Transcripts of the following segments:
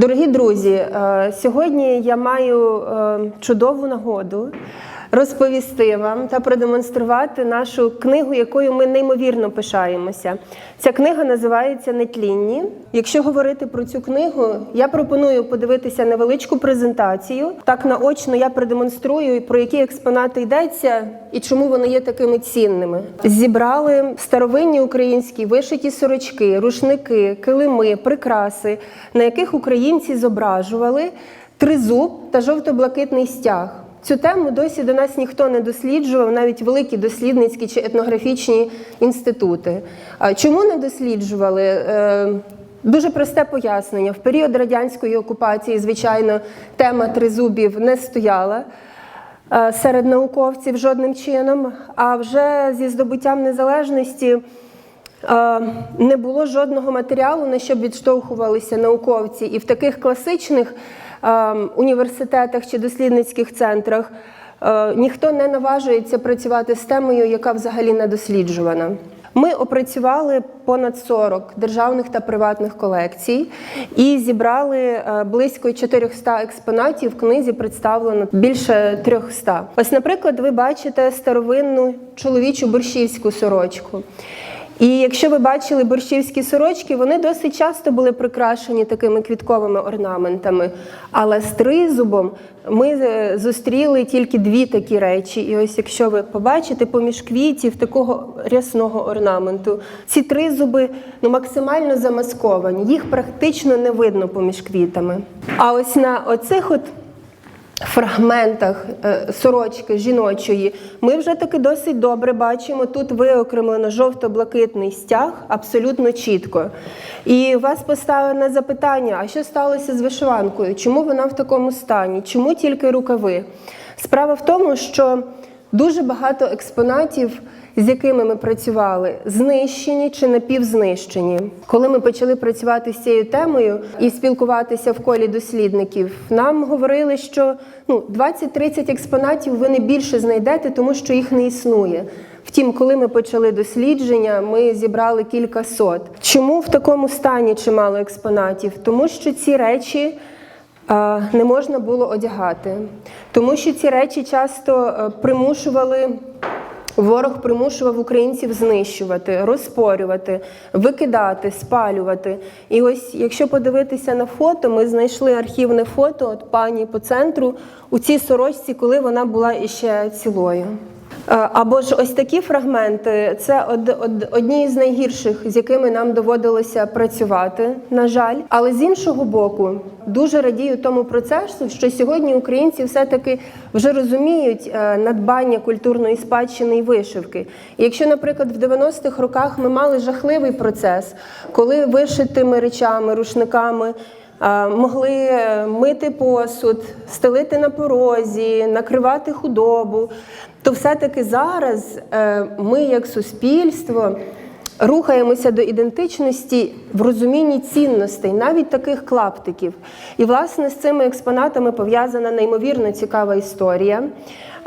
Дорогі друзі, е, сьогодні я маю е, чудову нагоду розповісти вам та продемонструвати нашу книгу, якою ми неймовірно пишаємося. Ця книга називається Нетлінні. Якщо говорити про цю книгу, я пропоную подивитися невеличку презентацію. Так наочно я продемонструю, про які експонати йдеться і чому вони є такими цінними. Зібрали старовинні українські вишиті сорочки, рушники, килими, прикраси, на яких українці зображували тризуб та жовто-блакитний стяг. Цю тему досі до нас ніхто не досліджував, навіть великі дослідницькі чи етнографічні інститути. Чому не досліджували? Е, Дуже просте пояснення. В період радянської окупації, звичайно, тема тризубів не стояла е, серед науковців жодним чином. А вже зі здобуттям незалежності е, не було жодного матеріалу, на що відштовхувалися науковці. І в таких класичних університетах чи дослідницьких центрах е, ніхто не наважується працювати з темою, яка взагалі не досліджувана. Ми опрацювали понад 40 державних та приватних колекцій і зібрали е, близько 400 експонатів. В книзі представлено більше 300. Ось, наприклад, ви бачите старовинну чоловічу борщівську сорочку. І якщо ви бачили борщівські сорочки, вони досить часто були прикрашені такими квітковими орнаментами. Але з тризубом ми е, зустріли тільки дві такі речі. І ось якщо ви побачите поміж квітів такого рясного орнаменту, ці тризуби ну, максимально замасковані, їх практично не видно поміж квітами. А ось на оцих от фрагментах е, сорочки жіночої ми вже таки досить добре бачимо. Тут виокремлено жовто-блакитний стяг абсолютно чітко. І вас поставлене запитання: а що сталося з вишиванкою? Чому вона в такому стані? Чому тільки рукави? Справа в тому, що дуже багато експонатів. З якими ми працювали, знищені чи напівзнищені. Коли ми почали працювати з цією темою і спілкуватися в колі дослідників, нам говорили, що ну 20-30 експонатів ви не більше знайдете, тому що їх не існує. Втім, коли ми почали дослідження, ми зібрали кілька сот. Чому в такому стані чимало експонатів? Тому що ці речі. Не можна було одягати, тому що ці речі часто е, примушували Ворог примушував українців знищувати, розпорювати, викидати, спалювати. І ось, якщо подивитися на фото, ми знайшли архівне фото от пані по центру у цій сорочці, коли вона була іще цілою. Е, Або ж ось такі фрагменти це од, од, одні з найгірших, з якими нам доводилося працювати, на жаль. Але з іншого боку, дуже радію тому процесу, що сьогодні українці все-таки вже розуміють е, надбання культурної спадщини і вишивки. Якщо, наприклад, в 90-х роках ми мали жахливий процес, коли вишитими речами, рушниками. Е, Могли мити посуд, стелити на порозі, накривати худобу. То все-таки зараз е, ми, як суспільство, рухаємося до ідентичності в розумінні цінностей, навіть таких клаптиків. І, власне, з цими експонатами пов'язана неймовірно цікава історія.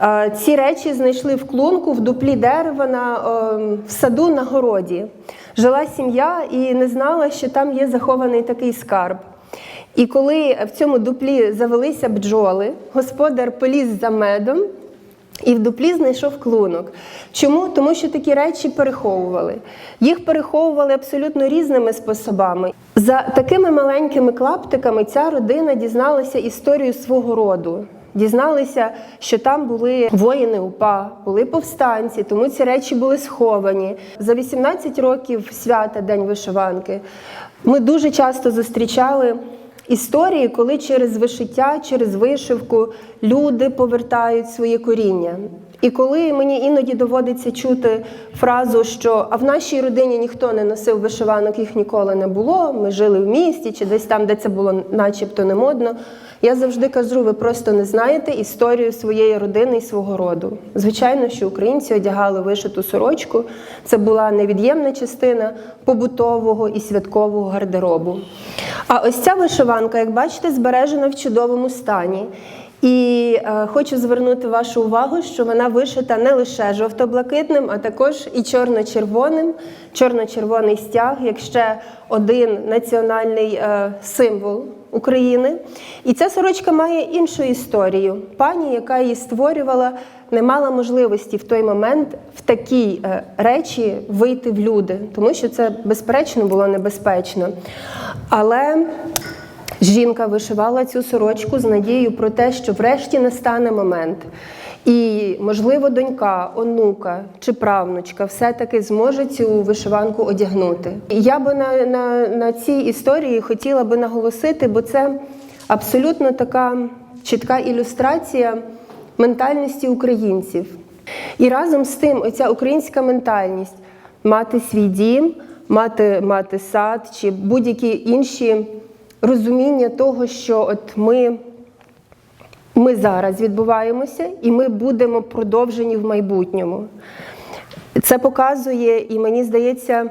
Е, Ці речі знайшли в клунку в дуплі дерева на, е, в саду на городі. Жила сім'я і не знала, що там є захований такий скарб. І коли в цьому дуплі завелися бджоли, господар поліз за медом і в дуплі знайшов клунок. Чому? Тому що такі речі переховували. Їх переховували абсолютно різними способами. За такими маленькими клаптиками ця родина дізналася історію свого роду. Дізналися, що там були воїни УПА, були повстанці, тому ці речі були сховані. За 18 років свята День вишиванки ми дуже часто зустрічали історії, коли через вишиття, через вишивку люди повертають своє коріння. І коли мені іноді доводиться чути фразу, що а в нашій родині ніхто не носив вишиванок, їх ніколи не було. Ми жили в місті чи десь там, де це було начебто не модно. Я завжди кажу, ви просто не знаєте історію своєї родини і свого роду. Звичайно, що українці одягали вишиту сорочку. Це була невід'ємна частина побутового і святкового гардеробу. А ось ця вишиванка, як бачите, збережена в чудовому стані. І е, хочу звернути вашу увагу, що вона вишита не лише жовто-блакитним, а також і чорно-червоним. Чорно-червоний стяг, як ще один національний е, символ України. І ця сорочка має іншу історію. Пані, яка її створювала, не мала можливості в той момент в такі е, речі вийти в люди, тому що це безперечно було небезпечно. Але жінка вишивала цю сорочку з надією про те, що врешті настане момент. І, можливо, донька, онука чи правнучка все-таки зможе цю вишиванку одягнути. Я би на, на, на цій історії хотіла би наголосити, бо це абсолютно така чітка ілюстрація ментальності українців. І разом з тим, оця українська ментальність мати свій дім, мати, мати сад чи будь-які інші розуміння того, що от ми. Ми зараз відбуваємося, і ми будемо продовжені в майбутньому. Це показує, і мені здається,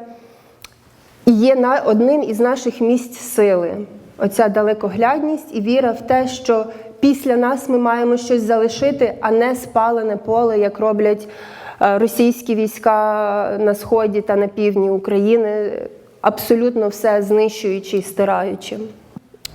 є одним із наших місць сили. Оця далекоглядність і віра в те, що після нас ми маємо щось залишити, а не спалене поле, як роблять е, російські війська на сході та на півдні України, абсолютно все знищуючи і стираючи.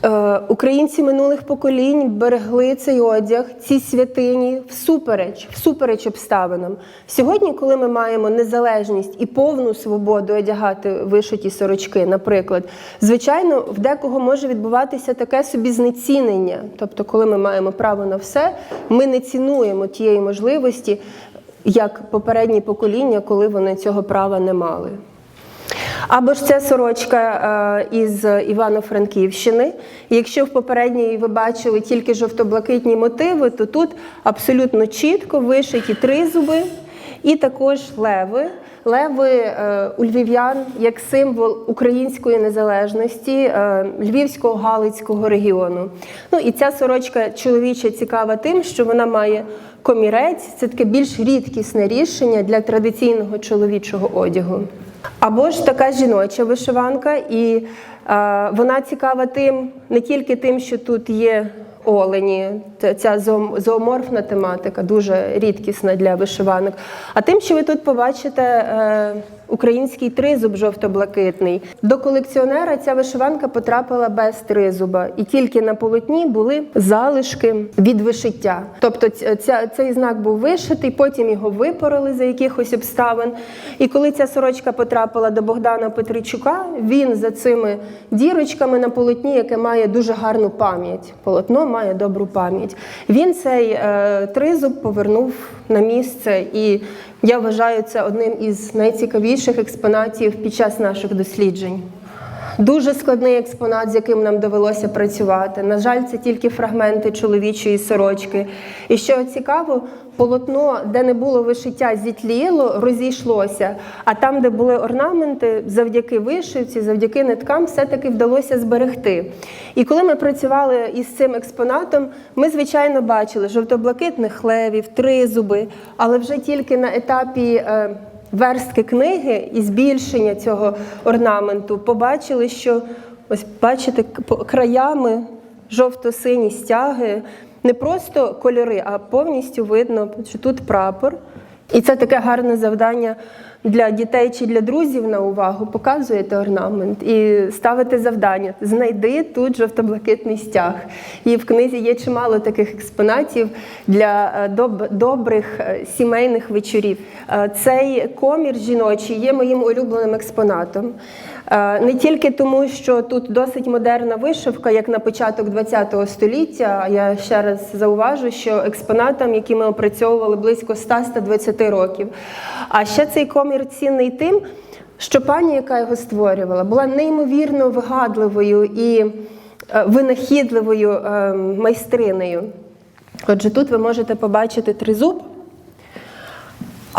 Е, Українці минулих поколінь берегли цей одяг, ці святині всупереч, всупереч обставинам. Сьогодні, коли ми маємо незалежність і повну свободу одягати вишиті сорочки, наприклад, звичайно, в декого може відбуватися таке собі знецінення. Тобто, коли ми маємо право на все, ми не цінуємо тієї можливості, як попередні покоління, коли вони цього права не мали. Або ж це сорочка е, із Івано-Франківщини. Якщо в попередній ви бачили тільки жовто-блакитні мотиви, то тут абсолютно чітко вишиті тризуби і також леви. Леви е, у львів'ян як символ української незалежності е, Львівського Галицького регіону. Ну і ця сорочка чоловіча цікава тим, що вона має комірець. Це таке більш рідкісне рішення для традиційного чоловічого одягу. Або ж така жіноча вишиванка, і е, вона цікава тим, не тільки тим, що тут є олені, ця- зооморфна тематика, дуже рідкісна для вишиванок, а тим, що ви тут побачите е, український тризуб жовто-блакитний. До колекціонера ця вишиванка потрапила без тризуба, і тільки на полотні були залишки від вишиття. Тобто ця, цей знак був вишитий, потім його випороли за якихось обставин. І коли ця сорочка потрапила до Богдана Петричука, він за цими дірочками на полотні, яке має дуже гарну пам'ять. Полотно має добру пам'ять. Він цей е, тризуб повернув на місце, і я вважаю це одним із найцікавіших експонатів під час наших досліджень. Дуже складний експонат, з яким нам довелося працювати. На жаль, це тільки фрагменти чоловічої сорочки. І що цікаво, полотно, де не було вишиття, зітліло, розійшлося. А там, де були орнаменти, завдяки вишивці, завдяки ниткам, все-таки вдалося зберегти. І коли ми працювали із цим експонатом, ми, звичайно, бачили жовто-блакитних левів, тризуби, але вже тільки на етапі. Верстки книги і збільшення цього орнаменту побачили, що ось бачите, краями жовто-сині стяги, не просто кольори, а повністю видно, що тут прапор. І це таке гарне завдання для дітей чи для друзів на увагу. Показуєте орнамент і ставите завдання. Знайди тут жовто-блакитний стяг. І в книзі є чимало таких експонатів для е, доб- добрих е, сімейних вечорів. Е, Цей комір жіночий є моїм улюбленим експонатом. Е, Не тільки тому, що тут досить модерна вишивка, як на початок ХХ століття. Я ще раз зауважу, що експонатам, які ми опрацьовували близько 100-120 років. А ще цей комір цінний тим, що пані, яка його створювала, була неймовірно вигадливою і е, винахідливою е, майстринею. Отже, тут ви можете побачити тризуб.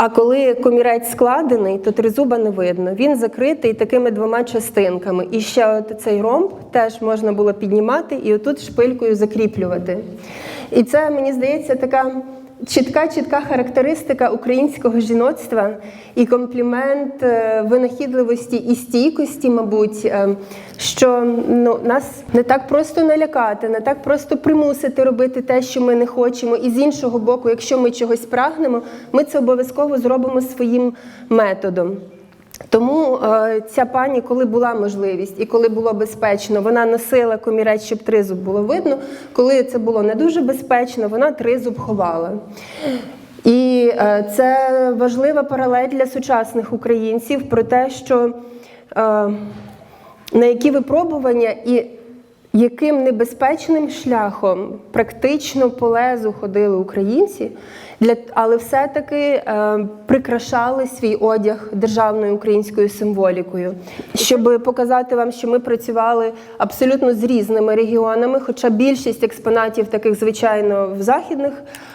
А коли комірець складений, то тризуба не видно. Він закритий такими двома частинками. І ще от цей ромб теж можна було піднімати і отут шпилькою закріплювати. І це, мені здається, така чітка, чітка характеристика українського жіноцтва і комплімент е, винахідливості і стійкості, мабуть, е, що ну, нас не так просто налякати, не так просто примусити робити те, що ми не хочемо. І з іншого боку, якщо ми чогось прагнемо, ми це обов'язково зробимо своїм методом. Тому е, ця пані, коли була можливість і коли було безпечно, вона носила комірець, щоб тризуб було видно. Коли це було не дуже безпечно, вона тризуб ховала. І е, це важлива паралель для сучасних українців про те, що е, на які випробування і яким небезпечним шляхом практично по лезу ходили українці, для, але все-таки е, прикрашали свій одяг державною українською символікою, щоб показати вам, що ми працювали абсолютно з різними регіонами, хоча більшість експонатів таких, звичайно, в західних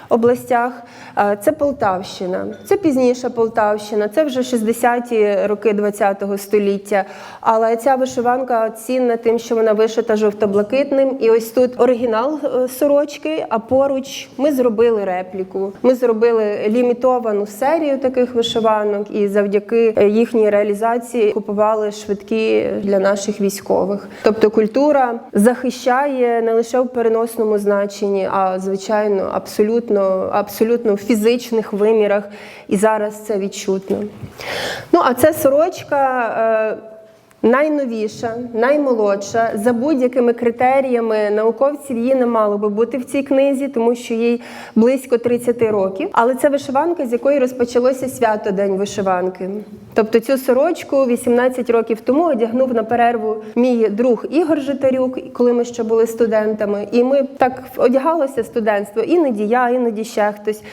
областях. Е, Це Полтавщина, це пізніша Полтавщина, це вже 60-ті роки ХХ століття. Але ця вишиванка цінна тим, що вона вишита жовто-блакитним. І ось тут оригінал е, сорочки, а поруч ми зробили репліку. Ми зробили лімітовану серію таких вишиванок, і завдяки е, їхній реалізації купували швидкі для наших військових. Тобто культура захищає не лише в переносному значенні, а звичайно, абсолютно, абсолютно в фізичних вимірах. І зараз це відчутно. Ну а це сорочка. Найновіша, наймолодша, за будь-якими критеріями науковців її не мало би бути в цій книзі, тому що їй близько 30 років. Але це вишиванка, з якої розпочалося свято День вишиванки. Тобто цю сорочку 18 років тому одягнув на перерву мій друг Ігор Житарюк, коли ми ще були студентами. І ми так одягалося студентство, іноді я, іноді ще хтось.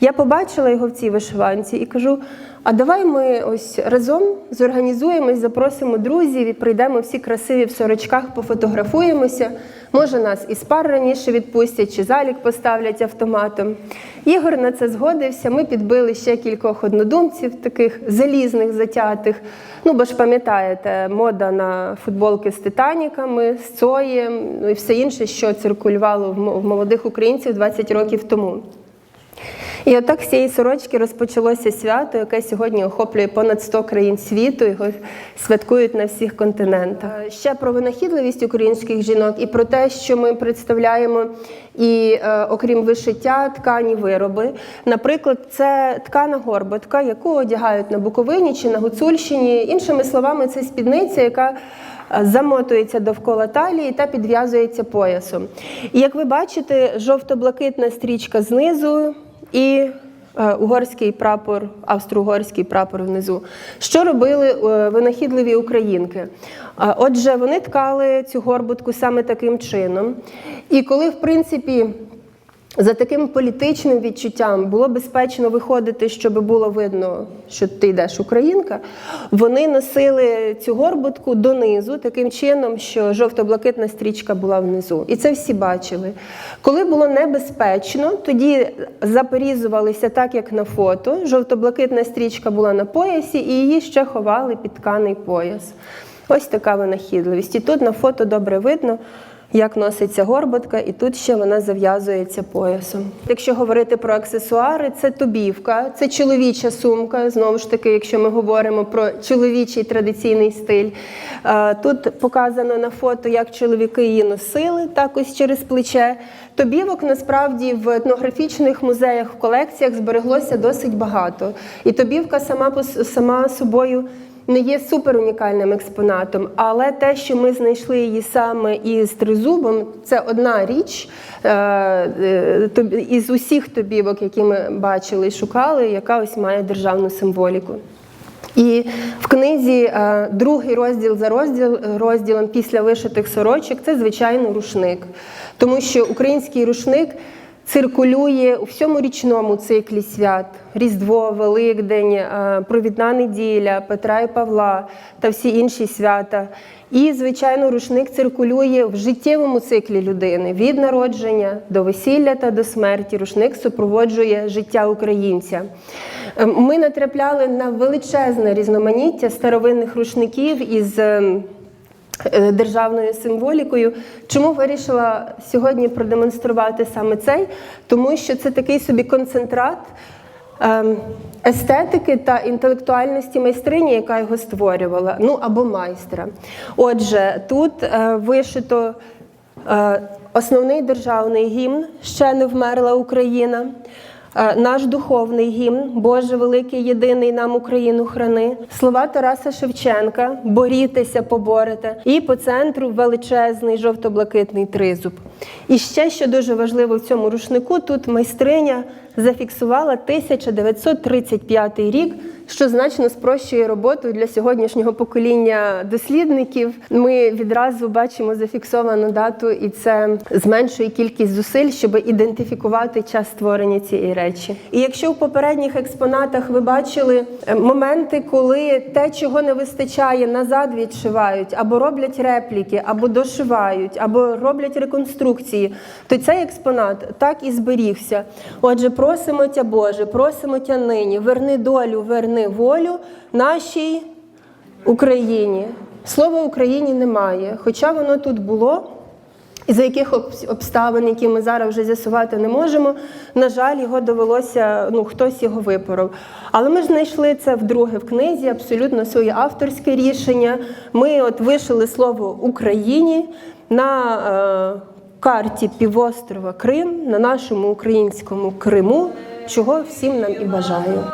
Я побачила його в цій вишиванці і кажу. А давай ми ось разом зорганізуємось, запросимо друзів і прийдемо всі красиві в сорочках, пофотографуємося. Може, нас із пар раніше відпустять чи залік поставлять автоматом. Ігор на це згодився. Ми підбили ще кількох однодумців, таких залізних, затятих. Ну, бо ж пам'ятаєте, мода на футболки з титаніками, з цоєм, ну і все інше, що циркулювало в молодих українців 20 років тому. І отак з цієї сорочки розпочалося свято, яке сьогодні охоплює понад 100 країн світу. Його святкують на всіх континентах. Е, Ще про винахідливість українських жінок і про те, що ми представляємо і е, окрім вишиття ткані вироби. Наприклад, це ткана горботка, яку одягають на Буковині чи на Гуцульщині. Іншими словами, це спідниця, яка е, замотується довкола талії та підв'язується поясом. І як ви бачите, жовто-блакитна стрічка знизу і е, угорський прапор, австро-угорський прапор внизу. Що робили е, винахідливі українки? Е, Отже, вони ткали цю горбутку саме таким чином. І коли, в принципі, за таким політичним відчуттям було безпечно виходити, щоб було видно, що ти йдеш українка. Вони носили цю горбутку донизу, таким чином, що жовто-блакитна стрічка була внизу. І це всі бачили. Коли було небезпечно, тоді заперізувалися так, як на фото. Жовто-блакитна стрічка була на поясі, і її ще ховали під тканий пояс. Ось така винахідливість. І тут на фото добре видно як носиться горботка, і тут ще вона зав'язується поясом. Якщо говорити про аксесуари, це тобівка, це чоловіча сумка. Знову ж таки, якщо ми говоримо про чоловічий традиційний стиль. Е, Тут показано на фото, як чоловіки її носили, так ось через плече. Тобівок насправді в етнографічних музеях в колекціях збереглося досить багато. І тобівка сама сама собою не є супер унікальним експонатом, але те, що ми знайшли її саме із тризубом, це одна річ е, е, із усіх тобівок, які ми бачили і шукали, яка ось має державну символіку. І в книзі е, другий розділ за розділ, розділом після вишитих сорочок це звичайно рушник, тому що український рушник циркулює у всьому річному циклі свят: Різдво, Великдень, е, Провідна неділя, Петра і Павла та всі інші свята. І, звичайно, рушник циркулює в життєвому циклі людини від народження до весілля та до смерті. Рушник супроводжує життя українця. Е, Ми натрапляли на величезне різноманіття старовинних рушників із. Е, державною символікою. Чому вирішила сьогодні продемонструвати саме цей? Тому що це такий собі концентрат ем, естетики та інтелектуальності майстрині, яка його створювала, ну або майстра. Отже, тут е, вишито е, основний державний гімн Ще не вмерла Україна. Е, Наш духовний гімн Боже великий, єдиний нам Україну храни. Слова Тараса Шевченка Борітеся, поборете. І по центру величезний жовто-блакитний тризуб. І ще що дуже важливо в цьому рушнику, тут майстриня зафіксувала 1935 рік, що значно спрощує роботу для сьогоднішнього покоління дослідників. Ми відразу бачимо зафіксовану дату, і це зменшує кількість зусиль, щоб ідентифікувати час створення цієї речі. І якщо в попередніх експонатах ви бачили е, моменти, коли те, чого не вистачає, назад відшивають, або роблять репліки, або дошивають, або роблять реконструкції, то цей експонат так і зберігся. Отже, просимо тя Боже, просимо тя нині, верни долю, верни волю нашій Україні. Слова Україні немає, хоча воно тут було. І за яких обставин, які ми зараз вже з'ясувати не можемо, на жаль, його довелося, ну хтось його випоров. Але ми знайшли це вдруге в книзі, абсолютно своє авторське рішення. Ми от вишили слово Україні на е, карті півострова Крим, на нашому українському Криму, чого всім нам і бажаю.